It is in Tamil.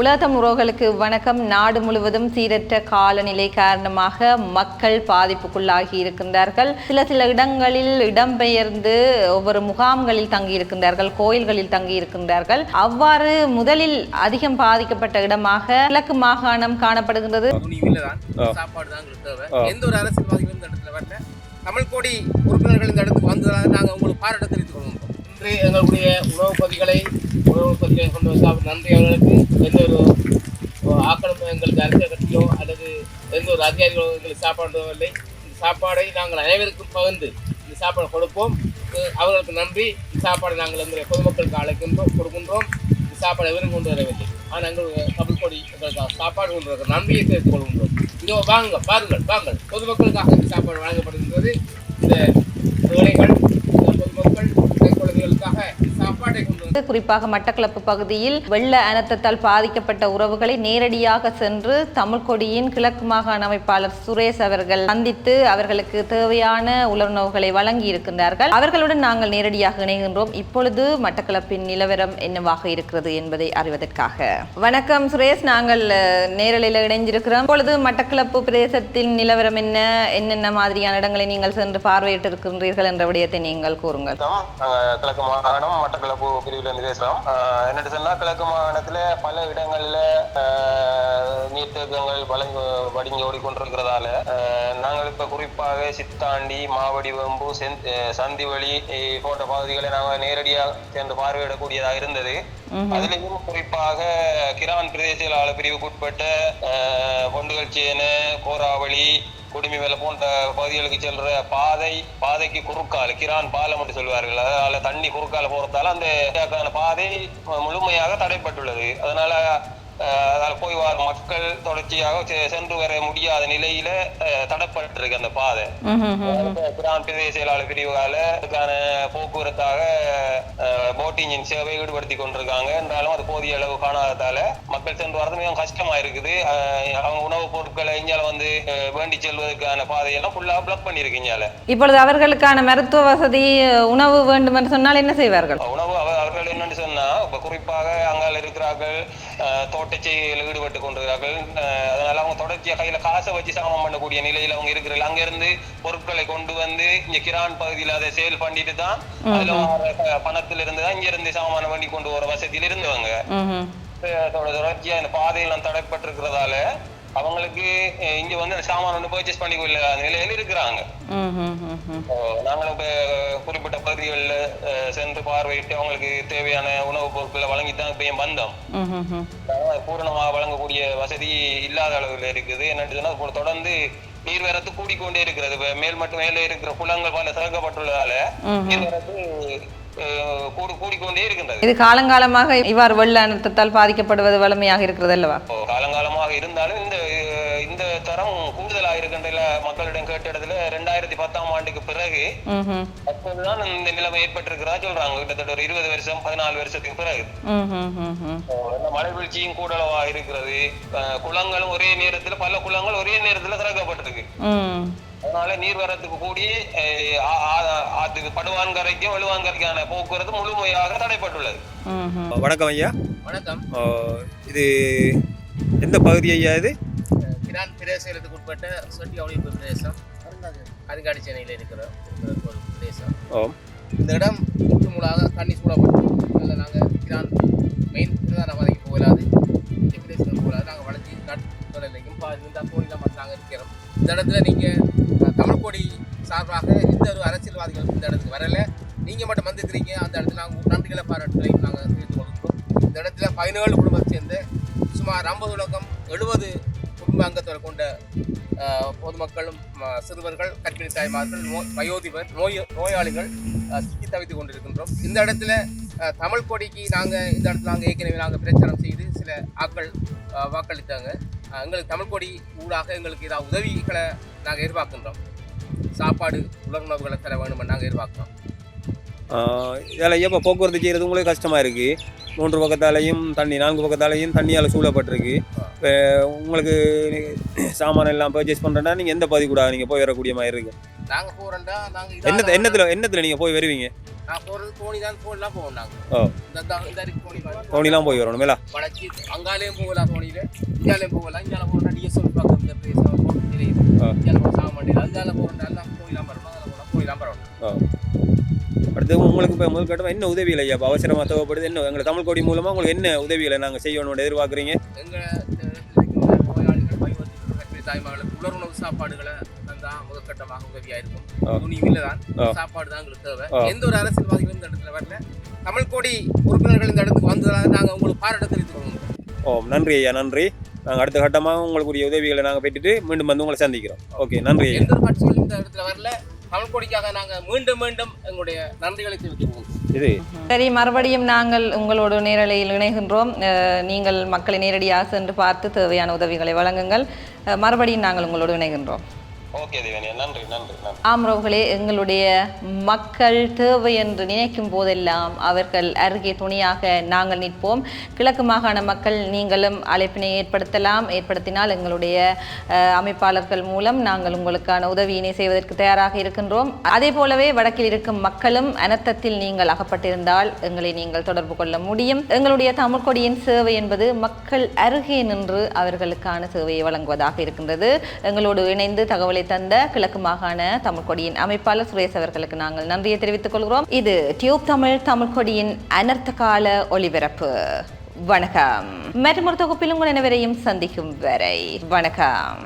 உலகம் உறவுகளுக்கு வணக்கம். நாடு முழுவதும் சீரற்ற காலநிலை காரணமாக மக்கள் பாதிப்புக்குள்ளாகி இருக்கின்றார்கள். சில சில இடங்களில் இடம்பெயர்ந்து ஒவ்வொரு முகாம்களில் தங்கி இருக்கின்றார்கள் கோயில்களில் தங்கி இருக்கின்றார்கள் அவ்வாறு முதலில் அதிகம் பாதிக்கப்பட்ட இடமாக கிழக்கு மாகாணம் காணப்படுகின்றது. தமிழ் கோடி உறுப்பினர்கள் இந்த இடத்துக்கு வந்ததாக நாங்கள் உங்களுக்கு பாராட்ட தெரிவித்துக் கொள்கின்றோம் இன்று எங்களுடைய உணவுப் பொதிகளை உணவுப் பொதிகளை கொண்டு வந்தால் நன்றி அவர்களுக்கு எந்த ஒரு ஆக்கிரமிப்பு எங்களுக்கு அரசியல் கட்சியோ அல்லது எந்த ஒரு அதிகாரிகளோ எங்களுக்கு சாப்பாடு இல்லை இந்த சாப்பாடை நாங்கள் அனைவருக்கும் பகிர்ந்து இந்த சாப்பாடு கொடுப்போம். அவர்களுக்கு நன்றி. இந்த சாப்பாடை நாங்கள் எங்களுடைய பொதுமக்களுக்கு அழைக்கின்றோம் கொடுக்கின்றோம். இந்த சாப்பாடு எவரும் கொண்டு வரவில்லை. ஆனால் எங்களுடைய தமிழ் கொடி எங்களுக்கு சாப்பாடு கொண்டு வர நன்றியை சேர்த்துக் கொள்கின்றோம். இதோ வாங்க பாருங்கள் வாங்கள் பொதுமக்களுக்காக இந்த சாப்பாடு வழங்கப்படுகின்றது. இந்த ஏழைகள் இந்த பொதுமக்கள் இந்த குழந்தைகளுக்காக சாப்பாட்டை கொண்டு வந்து குறிப்பாக மட்டக்களப்பு பகுதியில் வெள்ள அனர்த்தத்தால் பாதிக்கப்பட்ட உறவுகளை நேரடியாக சென்று தமிழ் கொடியின் கிழக்கு மாகாண அமைப்பாளர் சுரேஷ் அவர்கள் சந்தித்து அவர்களுக்கு தேவையான உலர்ணவுகளை வழங்கி இருக்கின்றார்கள். அவர்களுடன் நாங்கள் நேரடியாக இணைகின்றோம். இப்பொழுது மட்டக்களப்பின் நிலவரம் என்னவாக இருக்கிறது என்பதை அறிவதற்காக. வணக்கம் சுரேஷ். நாங்கள் நேரலையில் இணைஞ்சிருக்கிறோம் இப்பொழுது மட்டக்களப்பு பிரதேசத்தின் நிலவரம் என்ன? என்னென்ன மாதிரியான இடங்களை நீங்கள் சென்று பார்வையிட்டு இருக்கின்றீர்கள் என்ற விடயத்தை நீங்கள் கூறுங்கள். கிழக்கு மாகாணம் மட்டக்களப்பு பிரிவில் இருந்து பேசுறோம் ஆஹ் என்னட்டு சொன்னா கிழக்கு மாகாணத்துல பல இடங்கள்ல ஆஹ் நீர்த்தேக்கங்கள் வழங்கி வடிஞ்சு ஓடிக்கொண்டிருக்கிறதால நாங்கள் இப்ப குறிப்பாக சித்தாண்டி மாவடிவம்பு சந்திவழி போன்ற பகுதிகளை நாங்கள் நேரடியாக சென்று பார்வையிடக்கூடியதாக இருந்தது. அதிலையும் குறிப்பாக கிரான் பிரதேச செயலாளர் பிரிவுக்குட்பட்ட பொண்டுகள் சேன கோராவளி குடுமிவேல போன்ற பகுதிகளுக்கு செல்ற பாதை பாதைக்கு குறுக்கால கிரான் பாலம் என்று சொல்வார்கள். அதனால தண்ணி குறுக்கால போறதால அந்த பாதை முழுமையாக தடைப்பட்டுள்ளது. அதனால அதால போய் வர மக்கள் தொடர்ச்சியாக சென்று வர முடியாத நிலையில தடைப்பட்டிருக்கு அந்த பாதை. கிரான் பிரதேச செயலாளர் பிரிவுகால அதுக்கான போக்குவரத்தாக போட் இன்ஜின் சேவை ஈடுபடுத்தி கொண்டிருக்காங்க. என்றாலும் அது போதிய அளவு காணாததால மக்கள் சென்று வரது மிகவும் கஷ்டமா இருக்குது. அவங்க உணவுப் பொருட்களை இஞ்சால வந்து வேண்டி செல்வதற்கான பாதையெல்லாம் ஃபுல்லா பிளாக் பண்ணிருக்கு இஞ்சால இப்பொழுது அவர்களுக்கான மருத்துவ வசதி உணவு வேண்டும் என்று சொன்னால் என்ன செய்வார்கள்? உணவு அவ- அவர்கள் என்னன்னு சொன்னா இப்ப குறிப்பாக அங்கால இருக்கிறார்கள் அஹ், தோட்டச் செய்கையில் ஈடுபட்டு கொண்டிருக்கிறார்கள் அதனால அவங்க தொடர்ச்சியா கையில காசை வச்சு சாமம் பண்ணக்கூடிய நிலையில அவங்க இருக்கிறார்கள். அங்க இருந்து பொருட்களை கொண்டு வந்து இங்க கிரான் பகுதியில அதை சேல் பண்ணிட்டு தான் அதுல பணத்துல இருந்து தான் இங்க இருந்து சாமானம் பண்ணி கொண்டு வர வசதியில இருந்தவங்க. தொடர்ச்சியா இந்த பாதையெல்லாம் தடைப்பட்டிருக்கிறதால அவங்களுக்கு இங்க வந்து அந்த சாமான் வந்து பர்ச்சேஸ் பண்ணி கொள்ள நிலையில இருக்கிறாங்க. நாங்களும் இப்ப குறிப்பிட்ட பகுதிகளில் சென்று பார்வையிட்டு அவங்களுக்கு தேவையான உணவுப் பொருட்களை வழங்கி தான் இப்பயும் வந்தோம். பூரணமாக வழங்கக்கூடிய வசதி இல்லாத அளவில் இருக்குது. என்னன்னு சொன்னா இப்போ தொடர்ந்து நீர்வரத்து கூடிக்கொண்டே இருக்கிறது. இப்ப மேல் மட்டும் மேலே இருக்கிற குளங்கள் பல திறக்கப்பட்டுள்ளதால நீர்வரத்து கூடிக்கொண்டே இருக்கின்றது. இது காலங்காலமாக இவ்வாறு வெள்ள அனர்த்தத்தால் பாதிக்கப்படுவது வலிமையாக இருக்கிறது அல்லவா? இப்போ இருந்தாலும் இந்த இந்த தரம் கூடுதலாக இருக்கின்ற மக்களிடம் கேட்ட இடத்துல ரெண்டாயிரத்தி பத்தாம் ஆண்டுக்கு பிறகு. அப்போதுதான் இந்த நிலைமை ஏற்பட்டிருக்கிறதா சொல்றாங்க. கிட்டத்தட்ட ஒரு இருபது வருஷம் பதினாலு வருஷத்துக்கு பிறகு. மழை வீழ்ச்சியும் கூடளவா இருக்கிறது. குளங்களும் ஒரே நேரத்துல பல குளங்கள் ஒரே நேரத்துல திறக்கப்பட்டிருக்கு. அதனால நீர்வரத்துக்கு கூடி அது படுவான்கரைக்கும் வலுவான்கரைக்கான போக்குவரத்து முழுமையாக தடைப்பட்டுள்ளது. வணக்கம் ஐயா. வணக்கம். இது எந்த பகுதி ஐயா இது? கிரான் பிரதேசத்துக்கு உட்பட்ட சொட்டி அவளிப்பு பிரதேசம். கருங்காடி சென்னையில் இருக்கிற ஒரு பிரதேசம். ஓ. இந்த இடம் முற்றுமுழாக தண்ணி சூழப்பட்டு அதில் நாங்கள் கிரான் மெயின் பிரதான பாதைக்கு போகலாது. இந்த பிரதேசத்துக்கு போகலாது. நாங்கள் வளர்ச்சி நட்புலையும் பாதி இந்த கோயிலில் மட்டும் நாங்கள் இருக்கிறோம். இந்த இடத்துல நீங்கள் தமிழ் கொடி சார்பாக எந்த ஒரு அரசியல்வாதிகள் இந்த இடத்துக்கு வரல. நீங்கள் மட்டும் வந்திருக்கிறீங்க. அந்த இடத்துல நாங்கள் நன்றிகளை பாராட்டுகளையும் நாங்கள் தெரிவித்துக் கொள்கிறோம். இந்த இடத்துல பதினேழு குடும்பத்தை சேர்ந்து சுமார் ஐம்பது லட்சம் எழுபது குடும்ப அங்கத்தோடு கொண்ட பொதுமக்களும் சிறுவர்கள் கற்பிணி தாய்மார்கள் நோய் வயோதிபர் நோய் நோயாளிகள் சிக்கி தவித்து கொண்டிருக்கின்றோம். இந்த இடத்துல தமிழ் கொடிக்கு நாங்கள் இந்த இடத்துல நாங்கள் ஏற்கனவே நாங்கள் பிரச்சாரம் செய்து சில ஆட்கள் வாக்களித்தாங்க. எங்களுக்கு தமிழ் கொடி ஊடாக எங்களுக்கு ஏதாவது உதவிகளை நாங்கள் எதிர்பார்க்கின்றோம். சாப்பாடு உலர்ணவுகளை தர வேணும்னு நாங்கள் எதிர்பார்க்குறோம். இதில் இப்போ போக்குவரத்து செய்கிறது உங்களுக்கு கஷ்டமாக இருக்குது மூன்று பக்கத்தாலையும் தண்ணி நான்கு பக்கத்தாலையும் தண்ணியால் சூழப்பட்டிருக்கு. இப்போ உங்களுக்கு சாமான் எல்லாம் பர்ச்சேஸ் பண்ணுறேன்னா நீங்கள் எந்த பகுதி கூட நீங்கள் போய் வரக்கூடிய மாதிரி இருக்கு? நாங்கள் போகிறோம்டா நாங்கள் என்னத்தை என்னத்தில் என்னத்தில் நீங்கள் போய் வருவீங்க? நான் போறது தோணி தான் தோணிலாம் போவோம் நாங்க. ஓ. இந்த இந்த- இந்த அருகே தோணி மாதிரி தோணிலாம் போய் வரணும் மேலா? வளைச்சி அங்காலேயும் போகலாம் தோணியில. இங்காலேயும் போகலாம். இங்கால போனா டிஎஸ்எல் பக்கம் இந்த எல்லாம் போட்டு தெரியுது. சாக மாட்டேங்குது அங்கால போறதால தோணிலாம் வரணும் அதில் போனா தோணிலாம் வரணும். அடுத்து உங்களுக்கு இப்போ முதல் கட்டமாக என்ன உதவிகள் ஐயா? இப்போ அவசரமாக தேவைப்படுது என்ன? எங்களை தமிழ் கொடி மூலமாக உங்களுக்கு என்ன உதவிகளை நாங்கள் செய்யணும்னு எதிர்பார்க்குறீங்க? தாய்மார்களுக்கு உலருணவு சாப்பாடுகளை தந்தா முதற்கட்டமாக உதவியா இருக்கும் ஆ. துணியும் இல்லதான். ஆ. சாப்பாடு தான் எங்களுக்கு தேவை. எந்த ஒரு அரசியல்வாதிகளும் இந்த இடத்துல வரல. தமிழ் கோடி உறுப்பினர்கள் இந்த இடத்துக்கு வந்ததாக நாங்க உங்களுக்கு பாராட்ட தெரிவித்துக் கொள்வோம் ஓ நன்றி ஐயா நன்றி. நாங்கள் அடுத்த கட்டமாக உங்களுக்குரிய உதவிகளை நாங்கள் பெற்றுட்டு மீண்டும் வந்து உங்களை சந்திக்கிறோம். ஓகே நன்றி எந்த ஒரு கட்சிகளும் இந்த இடத்துல வரல. தமிழ் கோடிக்காக நாங்க மீண்டும் மீண்டும் எங்களுடைய நன்றிகளை இது சரி மறுபடியும் நாங்கள் உங்களோட நேரலையில் இணைகின்றோம். அஹ், நீங்கள் மக்களை நேரடியாக சென்று பார்த்து தேவையான உதவிகளை வழங்குங்கள். அஹ், மறுபடியும் நாங்கள் உங்களோடு இணைகின்றோம். ஓகே எங்களுடைய மக்கள் தேவை என்று நினைக்கும் போதெல்லாம் அவர்கள் அருகே துணையாக நாங்கள் நிற்போம். கிழக்கு மாகாண மக்கள் நீங்களும் அழைப்பினை ஏற்படுத்தலாம். ஏற்படுத்தினால் எங்களுடைய அமைப்பாளர்கள் மூலம் நாங்கள் உங்களுக்கான உதவியினை செய்வதற்கு தயாராக இருக்கின்றோம். அதே போலவே வடக்கில் இருக்கும் மக்களும் அனர்த்தத்தில் நீங்கள் அகப்பட்டிருந்தால் எங்களை நீங்கள் தொடர்பு கொள்ள முடியும். எங்களுடைய தமிழ் கொடியின் சேவை என்பது மக்கள் அருகே நின்று அவர்களுக்கான சேவையை வழங்குவதாக இருக்கின்றது. எங்களோடு இணைந்து தகவலை தந்த கிழக்கு மாகாண தமிழ் கொடியின் அமைப்பாளர் சுரேஷ் அவர்களுக்கு நாங்கள் நன்றியை தெரிவித்துக் கொள்கிறோம். இது டியூப் தமிழ் தமிழ் கொடியின் அனர்த்த கால ஒளிபரப்பு. வணக்கம். மற்றொரு தொகுப்பிலும் தொகுப்பில் உங்கள் அனைவரையும் சந்திக்கும் வரை வணக்கம்.